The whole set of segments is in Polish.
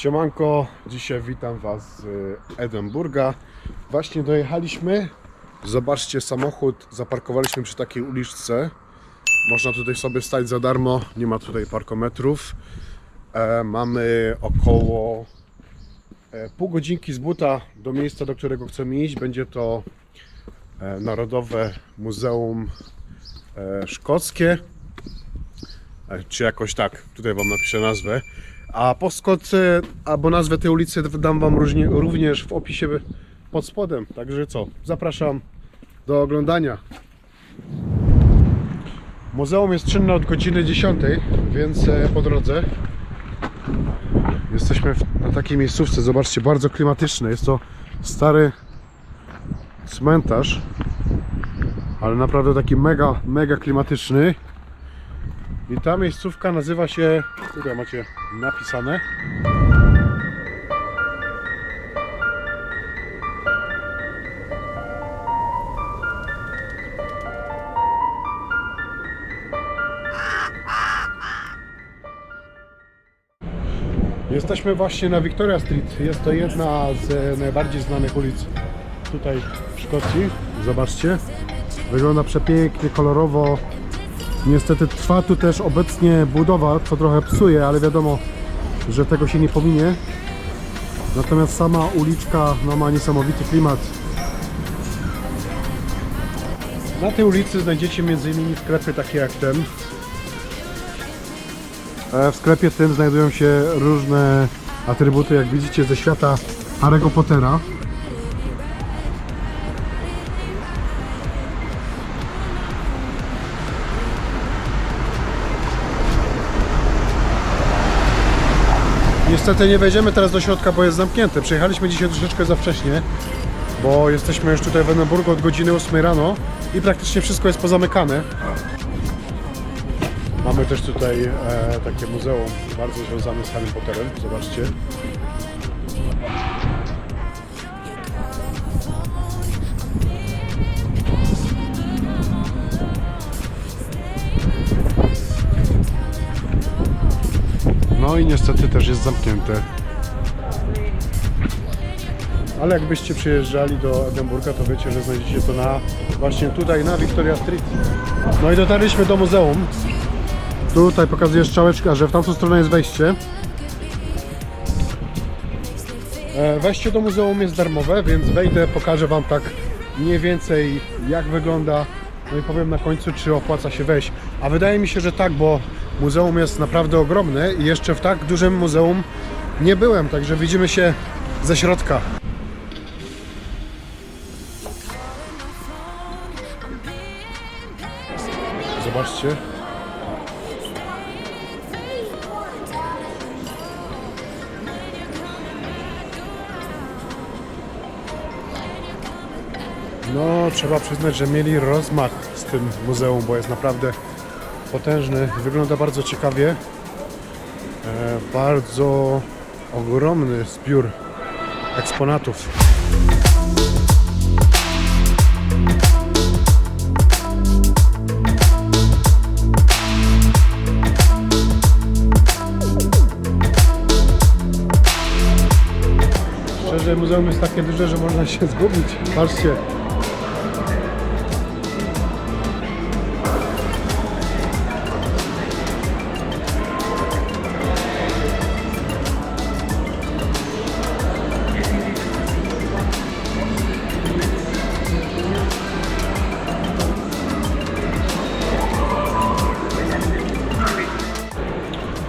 Siemanko, dzisiaj witam Was z Edynburga. Właśnie dojechaliśmy. Zobaczcie samochód, zaparkowaliśmy przy takiej uliczce. Można tutaj sobie stać za darmo, nie ma tutaj parkometrów. E, mamy około e, pół godzinki z buta do miejsca, do którego chcemy iść. Będzie to e, Narodowe Muzeum e, Szkockie. Czy jakoś tak, tutaj Wam napiszę nazwę. A poskąd, e, albo nazwę tej ulicy dam Wam również w opisie pod spodem. Także co, zapraszam do oglądania. Muzeum jest czynne od godziny 10, więc e, po drodze jesteśmy na takiej miejscówce. Zobaczcie, bardzo klimatyczne. Jest to stary cmentarz, ale naprawdę taki mega, mega klimatyczny. I ta miejscówka nazywa się, tutaj macie napisane. Jesteśmy właśnie na Victoria Street. Jest to jedna z najbardziej znanych ulic tutaj w Szkocji. Zobaczcie. Wygląda przepięknie, kolorowo. Niestety trwa tu też obecnie budowa, co trochę psuje, ale wiadomo, że tego się nie pominie. Natomiast sama uliczka no, ma niesamowity klimat. Na tej ulicy znajdziecie m.in. sklepy takie jak ten. W sklepie tym znajdują się różne atrybuty, jak widzicie, ze świata Harry'ego Pottera. Niestety nie wejdziemy teraz do środka, bo jest zamknięte. Przyjechaliśmy dzisiaj troszeczkę za wcześnie, bo jesteśmy już tutaj w Edynburgu od godziny 8 rano i praktycznie wszystko jest pozamykane. Mamy też tutaj e, takie muzeum bardzo związane z Harry Potterem. Zobaczcie. No i niestety też jest zamknięte. Ale jakbyście przyjeżdżali do Edynburga, to wiecie, że znajdziecie to na właśnie tutaj na Victoria Street. No i dotarliśmy do muzeum. Tutaj pokazuje strzałeczka, że w tamtą stronę jest wejście. E, Wejście do muzeum jest darmowe, więc wejdę, pokażę Wam tak mniej więcej jak wygląda. No i powiem na końcu, czy opłaca się wejść. A wydaje mi się, że tak, bo muzeum jest naprawdę ogromne i jeszcze w tak dużym muzeum nie byłem, także widzimy się ze środka. Zobaczcie. No, trzeba przyznać, że mieli rozmach z tym muzeum, bo jest naprawdę potężny. Wygląda bardzo ciekawie. E, bardzo ogromny zbiór eksponatów. Szczerze, muzeum jest takie duże, że można się zgubić. Patrzcie.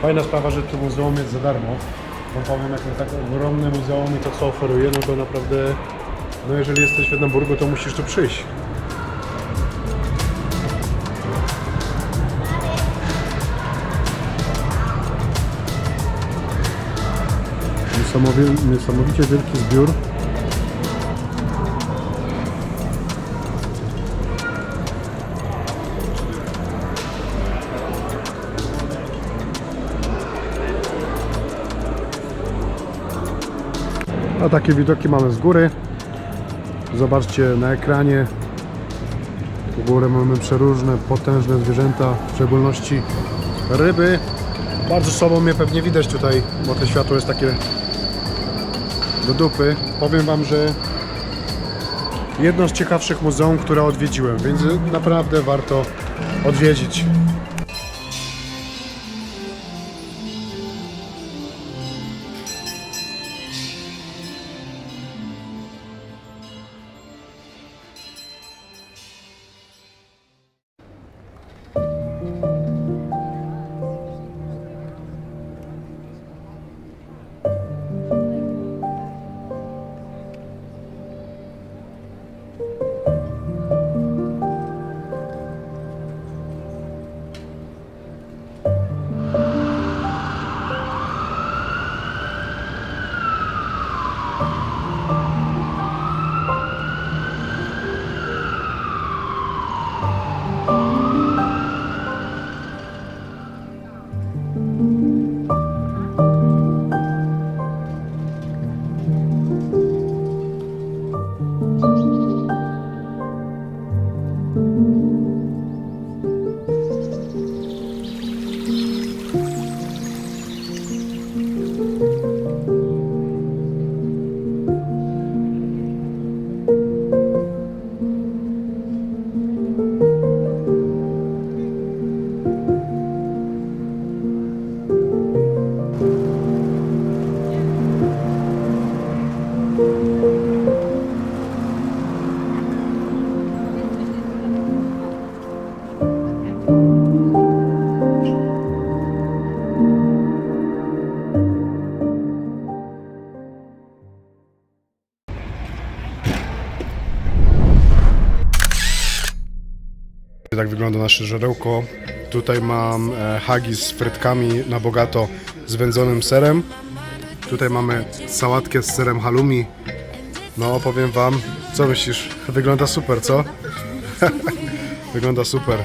Fajna sprawa, że to muzeum jest za darmo. Wam powiem, jak jest tak ogromne muzeum i to co oferuje, no to naprawdę, no jeżeli jesteś w Edynburgu, to musisz tu przyjść. Niesamowicie, niesamowicie wielki zbiór. A takie widoki mamy z góry. Zobaczcie na ekranie. U góry mamy przeróżne, potężne zwierzęta, w szczególności ryby. Bardzo sobą mnie pewnie widać tutaj, bo to światło jest takie do dupy. Powiem Wam, że jedno z ciekawszych muzeum, które odwiedziłem, więc naprawdę warto odwiedzić. Tak wygląda nasze żarełko. Tutaj mam e, haggis z frytkami na bogato z wędzonym serem. Tutaj mamy sałatkę z serem halloumi. No, powiem wam, co myślisz? Wygląda super, co? wygląda super.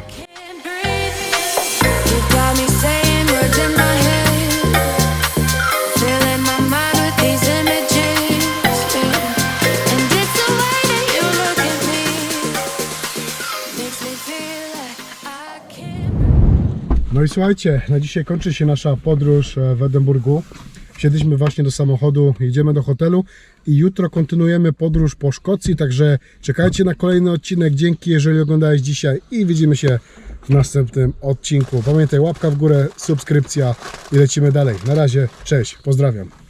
No i słuchajcie, na dzisiaj kończy się nasza podróż e, w Edynburgu. Wsiedliśmy właśnie do samochodu, jedziemy do hotelu i jutro kontynuujemy podróż po Szkocji, także czekajcie na kolejny odcinek. Dzięki, jeżeli oglądałeś dzisiaj i widzimy się w następnym odcinku. Pamiętaj, łapka w górę, subskrypcja i lecimy dalej. Na razie, cześć, pozdrawiam.